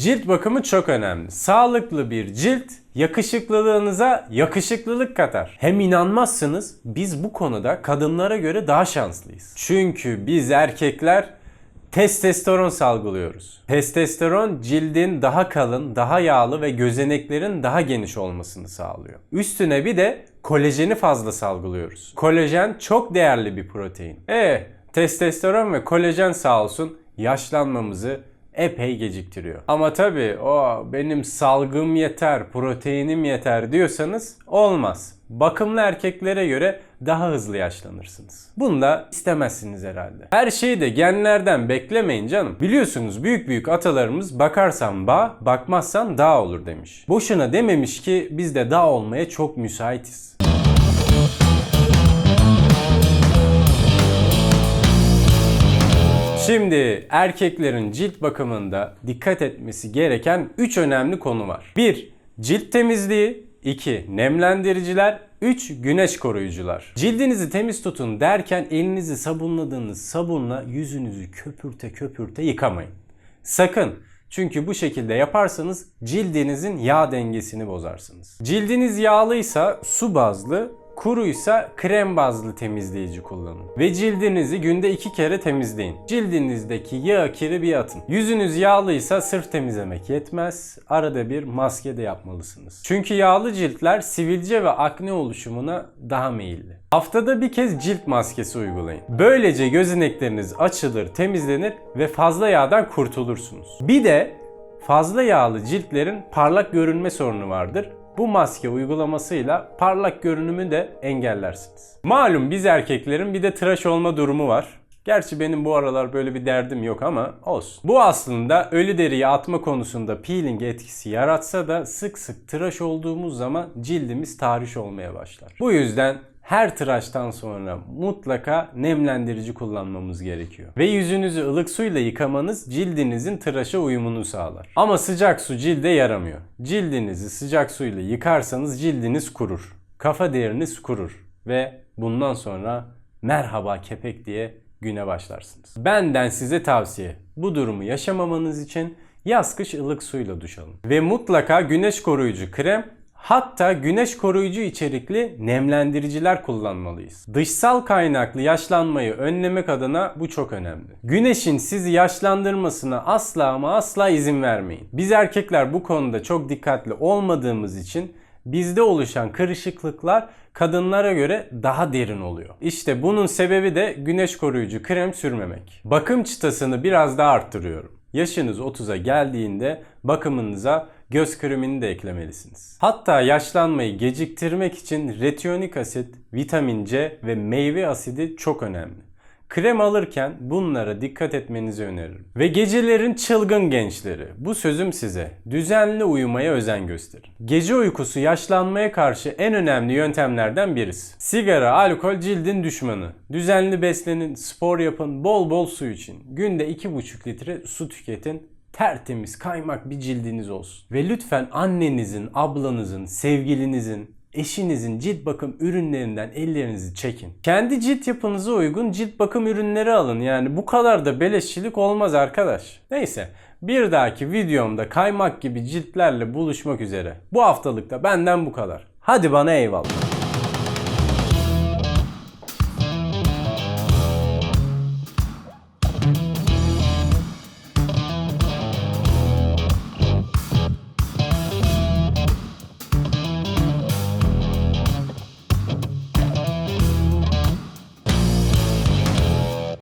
Cilt bakımı çok önemli. Sağlıklı bir cilt yakışıklılığınıza yakışıklılık katar. Hem inanmazsınız biz bu konuda kadınlara göre daha şanslıyız. Çünkü biz erkekler testosteron salgılıyoruz. Testosteron cildin daha kalın, daha yağlı ve gözeneklerin daha geniş olmasını sağlıyor. Üstüne bir de kolajeni fazla salgılıyoruz. Kolajen çok değerli bir protein. E testosteron ve kolajen sağ olsun yaşlanmamızı epey geciktiriyor. Ama tabii o benim salgım yeter, proteinim yeter diyorsanız olmaz. Bakımlı erkeklere göre daha hızlı yaşlanırsınız. Bunu da istemezsiniz herhalde. Her şeyi de genlerden beklemeyin canım. Biliyorsunuz büyük büyük atalarımız bakarsan bağ, bakmazsan dağ olur demiş. Boşuna dememiş ki biz de dağ olmaya çok müsaitiz. Şimdi erkeklerin cilt bakımında dikkat etmesi gereken 3 önemli konu var. 1. Cilt temizliği 2. Nemlendiriciler 3. Güneş koruyucular. Cildinizi temiz tutun derken elinizi sabunladığınız sabunla yüzünüzü köpürte köpürte yıkamayın. Sakın çünkü bu şekilde yaparsanız cildinizin yağ dengesini bozarsınız. Cildiniz yağlıysa su bazlı, kuruysa krem bazlı temizleyici kullanın. Ve cildinizi günde iki kere temizleyin. Cildinizdeki yağ kiri bir atın. Yüzünüz yağlıysa sırf temizlemek yetmez. Arada bir maske de yapmalısınız. Çünkü yağlı ciltler sivilce ve akne oluşumuna daha meyilli. Haftada bir kez cilt maskesi uygulayın. Böylece gözenekleriniz açılır, temizlenir ve fazla yağdan kurtulursunuz. Bir de fazla yağlı ciltlerin parlak görünme sorunu vardır. Bu maske uygulamasıyla parlak görünümü de engellersiniz. Malum biz erkeklerin bir de tıraş olma durumu var. Gerçi benim bu aralar böyle bir derdim yok ama olsun. Bu aslında ölü deriyi atma konusunda peeling etkisi yaratsa da sık sık tıraş olduğumuz zaman cildimiz tahriş olmaya başlar. Bu yüzden her tıraştan sonra mutlaka nemlendirici kullanmamız gerekiyor. Ve yüzünüzü ılık suyla yıkamanız cildinizin tıraşa uyumunu sağlar. Ama sıcak su cilde yaramıyor. Cildinizi sıcak suyla yıkarsanız cildiniz kurur. Kafa deriniz kurur. Ve bundan sonra merhaba kepek diye güne başlarsınız. Benden size tavsiye. Bu durumu yaşamamanız için yaz kış ılık suyla duş alın. Ve mutlaka güneş koruyucu krem Hatta güneş koruyucu içerikli nemlendiriciler kullanmalıyız. Dışsal kaynaklı yaşlanmayı önlemek adına bu çok önemli. Güneşin sizi yaşlandırmasına asla ama asla izin vermeyin. Biz erkekler bu konuda çok dikkatli olmadığımız için bizde oluşan kırışıklıklar kadınlara göre daha derin oluyor. İşte bunun sebebi de güneş koruyucu krem sürmemek. Bakım çıtasını biraz daha arttırıyorum. Yaşınız 30'a geldiğinde bakımınıza göz kremini de eklemelisiniz. Hatta yaşlanmayı geciktirmek için retiyonik asit, vitamin C ve meyve asidi çok önemli. Krem alırken bunlara dikkat etmenizi öneririm. Ve gecelerin çılgın gençleri. Bu sözüm size. Düzenli uyumaya özen gösterin. Gece uykusu yaşlanmaya karşı en önemli yöntemlerden birisi. Sigara, alkol cildin düşmanı. Düzenli beslenin, spor yapın, bol bol su için. Günde 2,5 litre su tüketin tertemiz, kaymak bir cildiniz olsun. Ve lütfen annenizin, ablanızın, sevgilinizin, eşinizin cilt bakım ürünlerinden ellerinizi çekin. Kendi cilt yapınıza uygun cilt bakım ürünleri alın. Yani bu kadar da beleşçilik olmaz arkadaş. Neyse bir dahaki videomda kaymak gibi ciltlerle buluşmak üzere. Bu haftalıkta benden bu kadar. Hadi bana eyvallah.